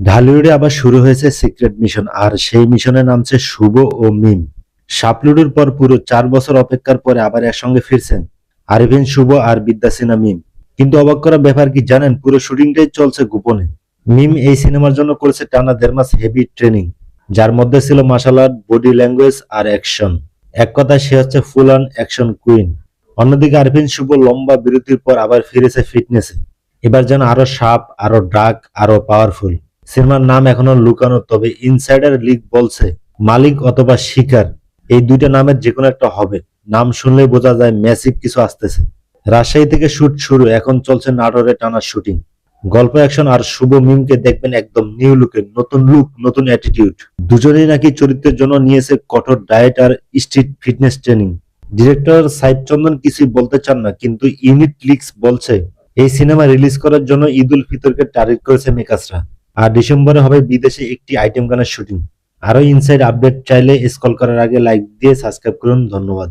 ঢালিউডে আবার শুরু হয়েছে সিক্রেট মিশন, আর সেই মিশনের নামছে শুভ ও মিম। সাপলুডুর পর পুরো চার বছর অপেক্ষার পরে আবার একসঙ্গে ফিরছেন আরভিন, শুভ আর বিদ্যা সিনহা মিম। কিন্তু অবাক করা ব্যাপার কি জানেন, পুরো শুটিংটাই চলছে গোপনে। মিম এই সিনেমার জন্য করেছে টানা দেড় মাস হেভি ট্রেনিং, যার মধ্যে ছিল মার্শাল আর্ট, বডি ল্যাঙ্গুয়েজ আর অ্যাকশন। এক কথায় সে হচ্ছে ফুল অন অ্যাকশন কুইন। অন্যদিকে আরভিন, শুভ লম্বা বিরতির পর আবার ফিরেছে ফিটনেসে। এবার যেন আরও সাপ আরও ডার্ক, আরও পাওয়ারফুল। সিনেমার নাম এখনও লুকানো, তবে ইনসাইডার লিগ বলছে, মালিক অথবা শিকার, এই দুইটা নামের যে কোনো একটা হবে। নাম শুনলেই বোঝা যায় ম্যাসিভ কিছু আসতেছে। রাজশাহী থেকে শুট শুরু, এখন চলছে নাটোরে টানা শুটিং। গল্প, অ্যাকশন আর শুভ মিমকে দেখবেন একদম নিউ লুকের নতুন লুক, নতুন অ্যাটিটিউড। দুজনেই নাকি চরিত্রের জন্য নিয়েছে কঠোর ডায়েট আর স্ট্রিট ফিটনেস ট্রেনিং। ডিরেক্টর সাইব চন্দন কিছুই বলতে চান না, কিন্তু ইউনিট লিক্স বলছে, এই সিনেমা রিলিজ করার জন্য ঈদ উল ফিতরকে টার্গেট করেছে মেকাসরা আর ডিসেম্বরে হবে বিদেশে একটি আইটেম গানের শুটিং আরও ইনসাইড আপডেট চাইলে স্কল করার আগে লাইক দিয়ে সাবস্ক্রাইব করুন। ধন্যবাদ।